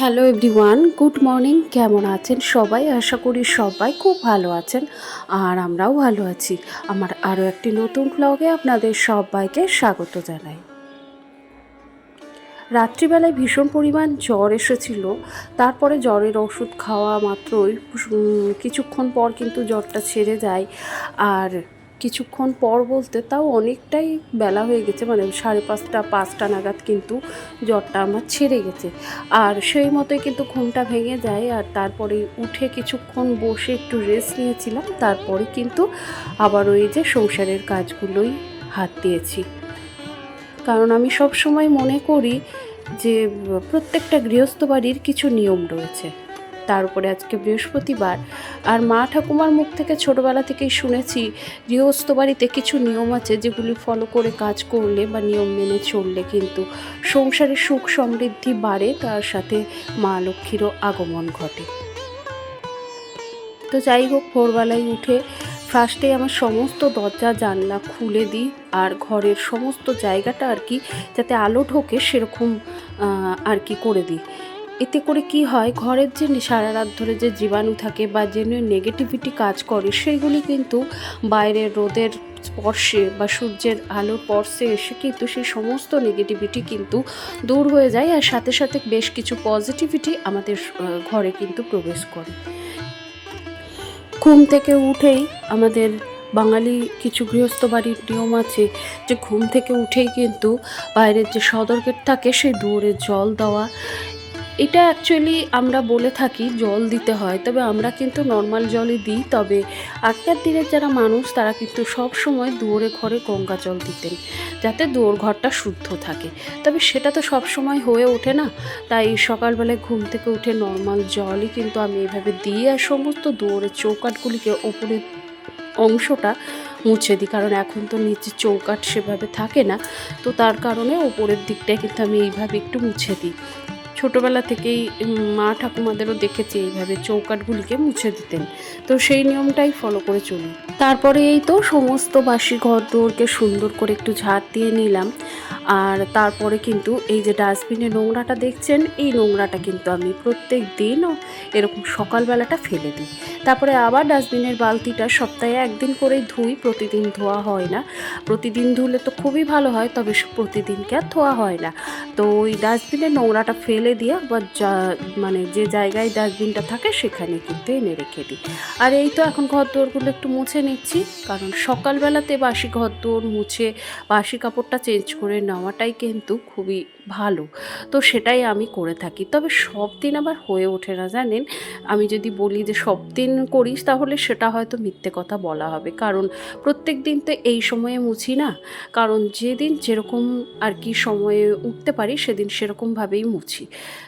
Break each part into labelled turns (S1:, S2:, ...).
S1: Hello everyone good morning কেমন আছেন সবাই? আশা করি সবাই খুব ভালো আছেন আর আমরাও ভালো আছি। আমার আরও একটি নতুন ব্লগে আপনাদের সবাইকে স্বাগত জানাই। রাত্রিবেলায় ভীষণ পরিমাণ জ্বর এসেছিল। তারপরে জ্বরের ওষুধ খাওয়া মাত্রই কিছুক্ষণ পর কিন্তু জ্বরটা ছেড়ে যায়। আর কিছুক্ষণ পর বলতে তাও অনেকটাই বেলা হয়ে গেছে মানে সাড়ে পাঁচটা পাঁচটা নাগাদ কিন্তু জ্বরটা আমার ছেড়ে গেছে। আর সেই মতোই কিন্তু ঘুমটা ভেঙে যায়, আর তারপরে উঠে কিছুক্ষণ বসে একটু রেস্ট নিয়েছিলাম, তারপরে কিন্তু আবার ওই যে সংসারের কাজগুলোই হাত দিয়েছি। কারণ আমি সব সময় মনে করি যে, প্রত্যেকটা গৃহস্থ বাড়ির কিছু নিয়ম রয়েছে। তার উপরে আজকে বৃহস্পতিবার। আর মা ঠাকুমার মুখ থেকে ছোটবেলা থেকেই শুনেছি, গৃহস্থ বাড়িতে কিছু নিয়ম আছে যেগুলি ফলো করে কাজ করলে বা নিয়ম মেনে চললে কিন্তু সংসারে সুখ সমৃদ্ধি বাড়ে, তার সাথে মা লক্ষ্মীরও আগমন ঘটে। তো যাই হোক, ভোরবেলায় উঠে ফার্স্টে আমার সমস্ত দরজা, জানলা খুলে দিই আর ঘরের সমস্ত জায়গাটা আর কি যাতে আলো ঢোকে সেরকম আর কি করে দিই। এতে করে কি হয়? ঘরের যে সারা রাত ধরে যে জীবাণু থাকে বা যে নেগেটিভিটি কাজ করে সেইগুলি কিন্তু বাইরের রোদের স্পর্শে বা সূর্যের আলোর স্পর্শে এসে কিন্তু সেই সমস্ত নেগেটিভিটি কিন্তু দূর হয়ে যায়। আর সাথে সাথে বেশ কিছু পজিটিভিটি আমাদের ঘরে কিন্তু প্রবেশ করে। ঘুম থেকে উঠেই আমাদের বাঙালি কিছু গৃহস্থ বাড়ির নিয়ম আছে যে ঘুম থেকে উঠেই কিন্তু বাইরের যে সদর গেট থাকে, সেই দুয়ারে জল দেওয়া এটা অ্যাকচুয়ালি আমরা বলে থাকি জল দিতে হয়, তবে আমরা কিন্তু নর্মাল জলই দিই, তবে আগেকার দিনের যারা মানুষ, তারা কিন্তু সব সময় দুয়ারে ঘরে গঙ্গা জল দিতেন, যাতে দুয়ার ঘরটা শুদ্ধ থাকে। তবে সেটা তো সব সময় হয়ে ওঠে না, তাই সকালবেলায় ঘুম থেকে উঠে নর্মাল জলই কিন্তু আমি এভাবে দিয়ে আর সমস্ত দুয়ারের চৌকাটগুলিকে ওপরে অংশটা মুছে দিই, কারণ এখন তো নিচে চৌকাট সেভাবে থাকে না, তো তার কারণে ওপরের দিকটায় কিন্তু আমি এইভাবে একটু মুছে দিই। ছোটোবেলা থেকেই মা ঠাকুমাদেরও দেখেছি এইভাবে চৌকাটগুলিকে মুছে দিতেন। তো সেই নিয়মটাই ফলো করে চলি। তারপরে এই তো সমস্ত বাসি ঘর দৌড়কে সুন্দর করে একটু ঝাড় দিয়ে নিলাম। আর তারপরে কিন্তু এই যে ডাস্টবিনে নোংরাটা দেখছেন, এই নোংরাটা কিন্তু আমি প্রত্যেক দিন এরকম সকালবেলাটা ফেলে দিই। তারপরে আবার ডাস্টবিনের বালতিটা সপ্তাহে একদিন করেই ধুই, প্রতিদিন ধোয়া হয় না। প্রতিদিন ধুলে তো খুবই ভালো হয়, তবে প্রতিদিনকে আর ধোয়া হয় না। তো ওই ডাস্টবিনের নোংরাটা ফেলে দিয়ে আবার যা মানে যে জায়গায় ডাস্টবিনটা থাকে সেখানে কিন্তু এনে রেখে দিই। আর এই তো এখন ঘর দোরগুলো একটু মুছে নিচ্ছি, কারণ সকালবেলাতে বাসি ঘর দোর মুছে বাসি কাপড়টা চেঞ্জ করে নেওয়াটাই কিন্তু খুবই ভালো। তো সেটাই আমি করে থাকি। তবে সব দিন আবার হয়ে ওঠে না, জানেন? আমি যদি বলি যে সব দিন করিস, তাহলে সেটা হয়তো মিথ্যে কথা বলা হবে। কারণ প্রত্যেক দিন তো এই সময়ে মুছি না। কারণ যেদিন যেরকম আর কি সময়ে উঠতে পারি, সেদিন সেরকমভাবেই মুছি।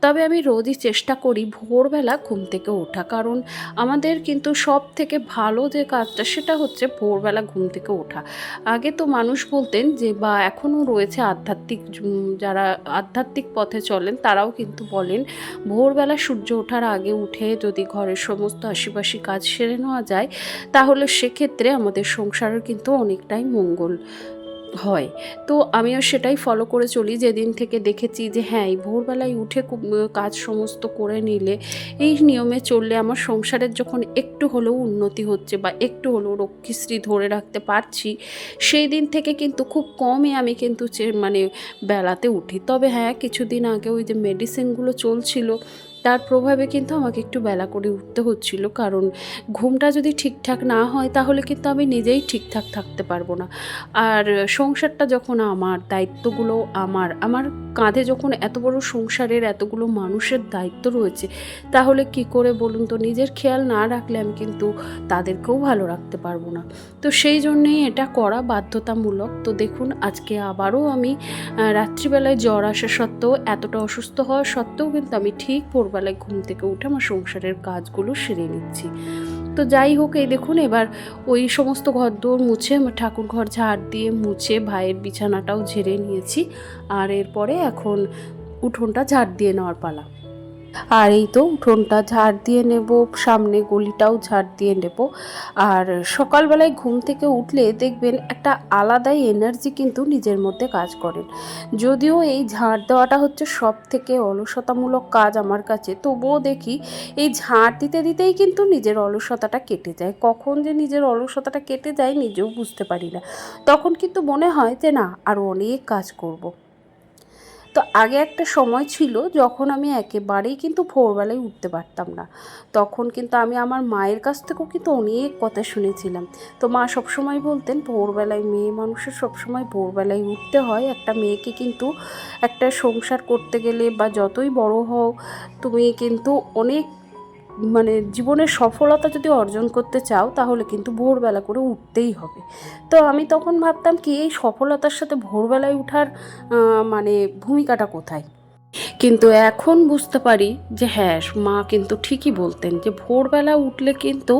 S1: তবে আমি রোজই চেষ্টা করি ভোরবেলা ঘুম থেকে ওঠা। কারণ আমাদের কিন্তু সব থেকে ভালো যে কাজটা, সেটা হচ্ছে ভোরবেলা ঘুম থেকে ওঠা। আগে তো মানুষ বলতেন যে, বা এখনও রয়েছে আধ্যাত্মিক যারা আধ্যাত্মিক পথে চলেন, তারাও কিন্তু বলেন, ভোরবেলা সূর্য ওঠার আগে উঠে যদি ঘরের সমস্ত আশিপাশি কাজ সেরে নেওয়া যায়, তাহলে সেক্ষেত্রে আমাদের সংসারের কিন্তু অনেকটাই মঙ্গল। হয়। তো আমিও সেটাই ফলো করে চলি। যেদিন থেকে দেখেছি যে হ্যাঁ এই ভোরবেলায় উঠে কাজ সমস্ত করে নিলে, এই নিয়মে চললে আমার সংসারের যখন একটু হলেও উন্নতি হচ্ছে বা একটু হলেও রক্ষীশ্রী ধরে রাখতে পারছি, সেই দিন থেকে কিন্তু খুব কমই আমি কিন্তু মানে বেলাতে উঠি। তবে হ্যাঁ কিছুদিন আগে ওই যে মেডিসিনগুলো চলছিল তার প্রভাবে কিন্তু আমাকে একটু বেলা করে উঠতে হচ্ছিল, কারণ ঘুমটা যদি ঠিকঠাক না হয় তাহলে কিন্তু আমি নিজেই ঠিকঠাক থাকতে পারব না। আর সংসারটা যখন আমার, দায়িত্বগুলো আমার আমার কাঁধে যখন এত বড় সংসারের এতগুলো মানুষের দায়িত্ব রয়েছে, তাহলে কি করে বলুন তো, নিজের খেয়াল না রাখলে আমি কিন্তু তাদেরকেও ভালো রাখতে পারব না। তো সেই জন্যেই এটা করা বাধ্যতামূলক। তো দেখুন, আজকে আবারও আমি রাত্রিবেলায় জ্বর আসা সত্ত্বেও, এতটা অসুস্থ হওয়া সত্ত্বেও কিন্তু আমি ঠিক ভোরবেলায় ঘুম থেকে উঠে আমার সংসারের কাজগুলো সেরে নিচ্ছি। তো যাই হোক, এই দেখুন, এবার ওই সমস্ত ঘর দৌড় মুছে আমার ঠাকুর ঘর ঝাড় দিয়ে মুছে ভাইয়ের বিছানাটাও ঝেড়ে নিয়েছি। আর এরপরে এখন উঠোনটা ঝাড় দিয়ে নেওয়ার পালা। আর এই তো উঠোনটা ঝাড় দিয়ে নেব, সামনে গলিটাও ঝাড় দিয়ে নেব। আর সকালবেলায় ঘুম থেকে উঠলে দেখবেন একটা আলাদাই এনার্জি কিন্তু নিজের মধ্যে কাজ করেন যদিও এই ঝাড় দেওয়াটা হচ্ছে সব থেকে অলসতামূলক কাজ আমার কাছে, তবুও দেখি এই ঝাড় দিতে দিতেই কিন্তু নিজের অলসতাটা কেটে যায়। কখন যে নিজের অলসতাটা কেটে যায় নিজেও বুঝতে পারি না। তখন কিন্তু মনে হয় যে না আরও অনেক কাজ করব। তো আগে একটা সময় ছিল যখন আমি একেবারেই কিন্তু ভোরবেলায় উঠতে পারতাম না। তখন কিন্তু আমি আমার মায়ের কাছ থেকেও কিন্তু অনেক কথা শুনেছিলাম। তো মা সবসময় বলতেন, ভোরবেলায় মেয়ে মানুষের সবসময় ভোরবেলায় উঠতে হয়। একটা মেয়েকে কিন্তু একটা সংসার করতে গেলে বা যতই বড় হও, তুমি কিন্তু অনেক মানে জীবনের সফলতা যদি অর্জন করতে চাও, তাহলে কিন্তু ভোরবেলা করে উঠতেই হবে। তো আমি তখন ভাবতাম কি, এই সফলতার সাথে ভোরবেলায় উঠার মানে ভূমিকাটা কোথায়? কিন্তু এখন বুঝতে পারি যে হ্যাঁ মা কিন্তু ঠিকই বলতেন যে ভোরবেলা উঠলে কিন্তু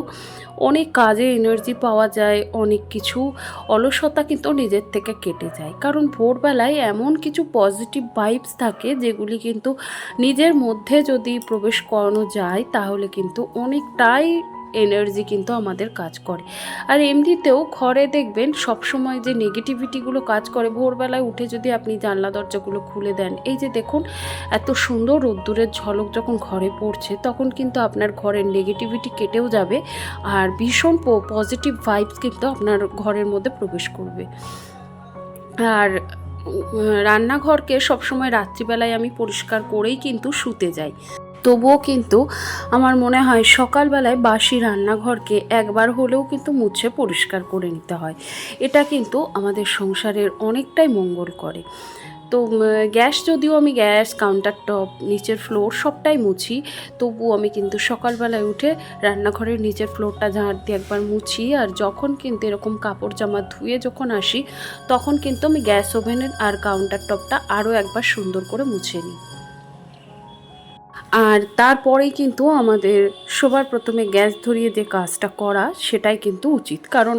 S1: অনেক কাজে এনার্জি পাওয়া যায়, অনেক কিছু অলসতা কিন্তু নিজের থেকে কেটে যায়। কারণ ভোরবেলায় এমন কিছু পজিটিভ ভাইবস থাকে যেগুলি কিন্তু নিজের মধ্যে যদি প্রবেশ করানো যায়, তাহলে কিন্তু অনেকটাই এনার্জি কিন্তু আমাদের কাজ করে। আর এমনিতেও ঘরে দেখবেন সবসময় যে নেগেটিভিটিগুলো কাজ করে, ভোরবেলায় উঠে যদি আপনি জানলা দরজাগুলো খুলে দেন, এই যে দেখুন এত সুন্দর রোদ্দুরের ঝলক যখন ঘরে পড়ছে, তখন কিন্তু আপনার ঘরের নেগেটিভিটি কেটেও যাবে আর ভীষণ পজিটিভ ভাইবস কিন্তু আপনার ঘরের মধ্যে প্রবেশ করবে। আর রান্নাঘরকে সবসময় রাত্রিবেলায় আমি পরিষ্কার করেই কিন্তু শুতে যাই। তবুও কিন্তু আমার মনে হয় সকালবেলায় বাসি রান্নাঘরকে একবার হলেও কিন্তু মুছে পরিষ্কার করে নিতে হয়। এটা কিন্তু আমাদের সংসারের অনেকটাই মঙ্গল করে। তো গ্যাস যদিও আমি গ্যাস কাউন্টার টপ নিচের ফ্লোর সবটাই মুছি, তবুও আমি কিন্তু সকালবেলায় উঠে রান্নাঘরের নিচের ফ্লোরটা ঝাঁট দিয়ে একবার মুছি আর যখন কিন্তু এরকম কাপড় জামা ধুয়ে যখন আসি, তখন কিন্তু আমি গ্যাস ওভেনের আর কাউন্টার টপটা আরও একবার সুন্দর করে মুছে নিই। আর তারপরেই কিন্তু আমাদের সবার প্রথমে গ্যাস ধরিয়ে যে কাজটা করা, সেটাই কিন্তু উচিত। কারণ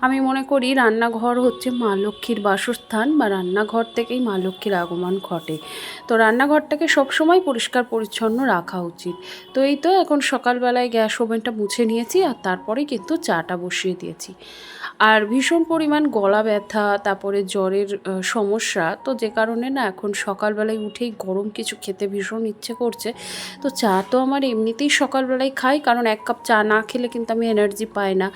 S1: আমি মনে করি রান্নাঘর হচ্ছে মা লক্ষ্মীর বাসস্থান বা রান্নাঘর থেকেই মা লক্ষ্মীর আগমন ঘটে। তো রান্নাঘরটাকে সবসময় পরিষ্কার পরিচ্ছন্ন রাখা উচিত। তো এই তো এখন সকালবেলায় গ্যাস ওভেনটা মুছে নিয়েছি আর তারপরেই কিন্তু চাটা বসিয়ে দিয়েছি। আর ভীষণ পরিমাণ গলা ব্যথা, তারপরে জ্বরের সমস্যা, তো যে কারণে না এখন সকালবেলায় উঠেই গরম কিছু খেতে ভীষণ ইচ্ছে করছে। তো চা তো আমার এমনিতেই সকালবেলায় খাই, কারণ এক কাপ চা না খেলে কিন্তু আমি এনার্জি পাই না।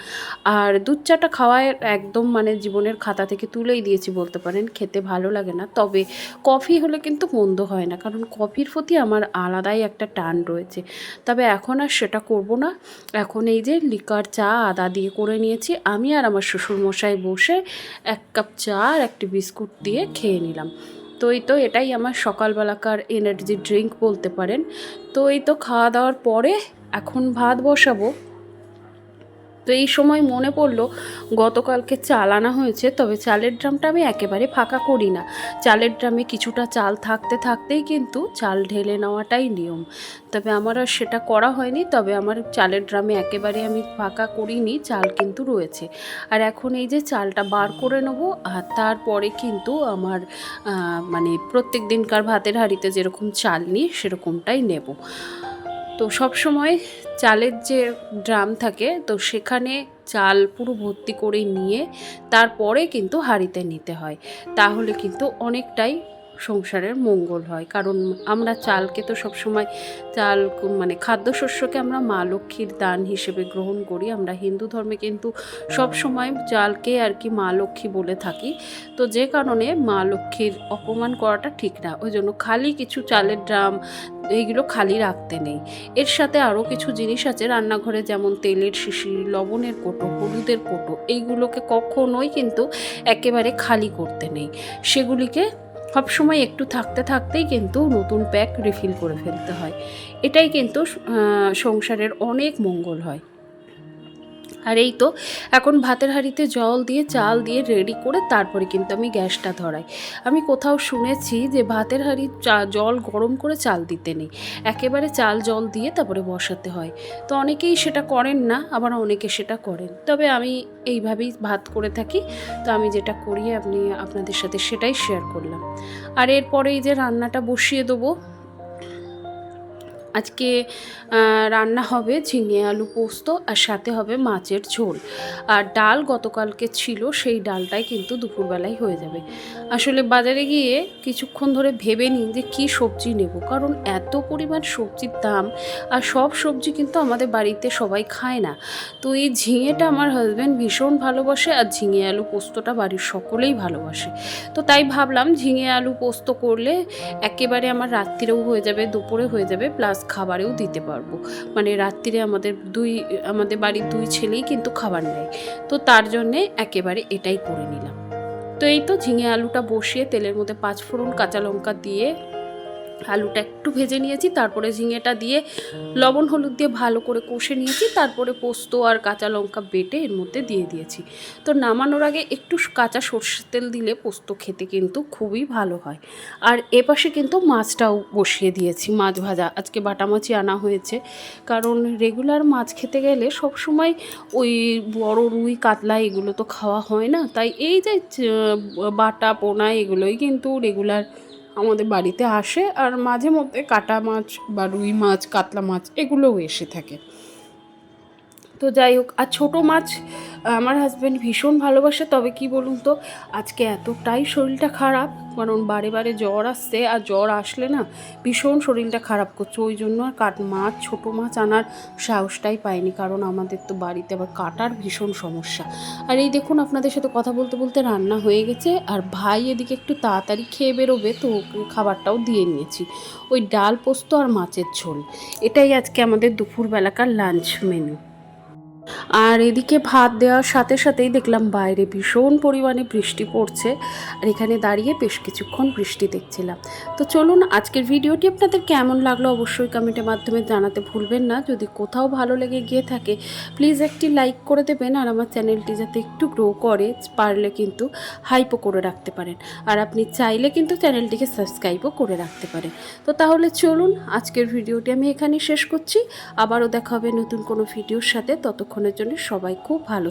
S1: আর দুধ চাটা খাওয়ায় একদম মানে জীবনের খাতা থেকে তুলেই দিয়েছি বলতে পারেন, খেতে ভালো লাগে না। তবে কফি হলে কিন্তু মন্দ হয় না, কারণ কফির প্রতি আমার আলাদাই একটা টান রয়েছে। তবে এখন আর সেটা করব না। এখন এই যে লিকার চা আদা দিয়ে করে নিয়েছি, আমি আর আমার শ্বশুরমশাই বসে এক কাপ চা আর একটি বিস্কুট দিয়ে খেয়ে নিলাম। তো এই তো এটাই আমার সকালবেলাকার এনার্জি ড্রিঙ্ক বলতে পারেন। তো এই তো খাওয়া দাওয়ার পরে এখন ভাত বসাবো। তো এই সময় মনে পড়ল, গতকালকে চাল আনা হয়েছে, তবে চালের ড্রামটা আমি একেবারে ফাঁকা করি না। চালের ড্রামে কিছুটা চাল থাকতে থাকতেই কিন্তু চাল ঢেলে নেওয়াটাই নিয়ম। তবে আমার আর সেটা করা হয়নি, তবে আমার চালের ড্রামে একেবারে আমি ফাঁকা করিনি, চাল কিন্তু রয়েছে। আর এখন এই যে চালটা বার করে নেব, আর তারপরে কিন্তু আমার মানে প্রত্যেক দিনকার ভাতের হাঁড়িতে যেরকম চাল নিই, সেরকমটাই নেব। তো সব সময় চালের যে ড্রাম থাকে, তো সেখানে চাল পুরো ভর্তি করে নিয়ে তারপরে কিন্তু হাঁড়িতে নিতে হয়। তাহলে কিন্তু অনেকটাই সংসারের মঙ্গল হয়। কারণ আমরা চালকে তো সবসময় চাল মানে খাদ্যশস্যকে আমরা মা লক্ষ্মীর দান হিসেবে গ্রহণ করি। আমরা হিন্দু ধর্মে কিন্তু সব সময় চালকে আর কি মা লক্ষ্মী বলে থাকি। তো যে কারণে মা লক্ষ্মীর অপমান করাটা ঠিক না। ওই জন্য খালি কিছু চালের ড্রাম এইগুলো খালি রাখতে নেই। এর সাথে আরও কিছু জিনিস আছে। রান্নাঘরে যেমন তেলের শিশি, লবণের কোটো, হলুদের কোটো, এইগুলোকে কখনোই কিন্তু একেবারে খালি করতে নেই। সেগুলিকে সবসময় একটু থাকতে থাকতেই কিন্তু নতুন প্যাক রিফিল করে ফেলতে হয়। এটাই কিন্তু সংসারের অনেক মঙ্গল হয়। আর এই তো, এখন ভাতের হাঁড়িতে জল দিয়ে চাল দিয়ে রেডি করে তারপরে কিন্তু আমি গ্যাসটা ধরাই। আমি কোথাও শুনেছি যে ভাতের হাঁড়ি জল গরম করে চাল দিতে নেই। একেবারে চাল জল দিয়ে তারপরে বসাতে হয়। তো অনেকেই সেটা করেন না, আবার অনেকে সেটা করেন। তবে আমি এইভাবেই ভাত করে থাকি। তো আমি যেটা করি, আপনি আপনাদের সাথে সেটাই শেয়ার করলাম। আর এরপরে এই যে রান্নাটা বসিয়ে দেবো। আজকে রান্না হবে ঝিঙে আলু পোস্ত আর সাথে হবে মাছের ঝোল। আর ডাল গতকালকে ছিল, সেই ডালটাই কিন্তু দুপুরবেলায় হয়ে যাবে। আসলে বাজারে গিয়ে কিছুক্ষণ ধরে ভেবে নিই যে কী সবজি নেব, কারণ এত পরিমাণ সবজির দাম আর সব সবজি কিন্তু আমাদের বাড়িতে সবাই খায় না। তো এই ঝিঙেটা আমার হাজব্যান্ড ভীষণ ভালোবাসে আর ঝিঙে আলু পোস্তটা বাড়ির সকলেই ভালোবাসে। তো তাই ভাবলাম ঝিঙে আলু পোস্ত করলে একেবারে আমার রাত্রিরেও হয়ে যাবে, দুপুরে হয়ে যাবে প্লাস খাবারেও দিতে পারব। মানে রাত্রিরে আমাদের দুই, আমাদের বাড়ির দুই ছেলেই কিন্তু খাবার নেয়। তো তার জন্যে একেবারে এটাই করে নিলাম। তো এই তো ঝিঙে আলুটা বসিয়ে তেলের মধ্যে পাঁচ ফোড়ন কাঁচা লঙ্কা দিয়ে আলুটা একটু ভেজে নিয়েছি, তারপরে ঝিঙেটা দিয়ে লবণ হলুদ দিয়ে ভালো করে কষে নিয়েছি, তারপরে পোস্ত আর কাঁচা লঙ্কা বেটে এর মধ্যে দিয়ে দিয়েছি। তো নামানোর আগে একটু কাঁচা সর্ষের তেল দিলে পোস্ত খেতে কিন্তু খুবই ভালো হয়। আর এপাশে কিন্তু মাছটাও বসিয়ে দিয়েছি, মাছ ভাজা। আজকে বাটা মাছই আনা হয়েছে, কারণ রেগুলার মাছ খেতে গেলে সব সময় ওই বড় রুই, কাতলা এগুলো তো খাওয়া হয় না, তাই এই যে বাটা, পোনা এগুলোই কিন্তু রেগুলার আমাদের বাড়িতে আসে আর মাঝে মধ্যে কাটা মাছ বা রুই মাছ, কাতলা মাছ এগুলোও এসে থাকে। তো যাই হোক, আর ছোটো মাছ আমার হাজব্যান্ড ভীষণ ভালোবাসে। তবে কি বলুন তো, আজকে এতটাই শরীরটা খারাপ কারণ বারে বারে জ্বর আসছে আর জ্বর আসলে না ভীষণ শরীরটা খারাপ করছে। ওই জন্য আর কাট মাছ, ছোটো মাছ আনার সাহসটাই পাইনি কারণ আমাদের তো বাড়িতে আবার কাটার ভীষণ সমস্যা। আর এই দেখুন আপনাদের সাথে কথা বলতে বলতে রান্না হয়ে গেছে আর ভাই এদিকে একটু তাড়াতাড়ি খেয়ে বেরোবে তো খাবারটাও দিয়ে নিয়েছি। ওই ডাল পোস্ত আর মাছের ঝোল। এটাই আজকে আমাদের দুপুরবেলাকার লাঞ্চ মেনু আর এদিকে ভাত দেওয়ার সাথে সাথেই দেখলাম বাইরে ভীষণ পরিমাণে বৃষ্টি পড়ছে আর এখানে দাঁড়িয়ে বেশ কিছুক্ষণ বৃষ্টি দেখছিলাম। তো চলুন আজকের ভিডিওটি আপনাদের কেমন লাগল অবশ্যই কমেন্টের মাধ্যমে জানাতে ভুলবেন না। যদি কোথাও ভালো লেগে গিয়ে থাকে প্লিজ একটি লাইক করে দেবেন আর আমার চ্যানেলটি যাতে একটু গ্রো করে, পারলে কিন্তু হাইপও করে রাখতে পারেন। আর আপনি চাইলে কিন্তু চ্যানেলটিকে সাবস্ক্রাইবও করে রাখতে পারেন। তো তাহলে চলুন আজকের ভিডিওটি আমি এখানেই শেষ করছি। আবারও দেখা হবে নতুন কোনো ভিডিওর সাথে। ততক্ষণের জন্য সবাই খুব ভালো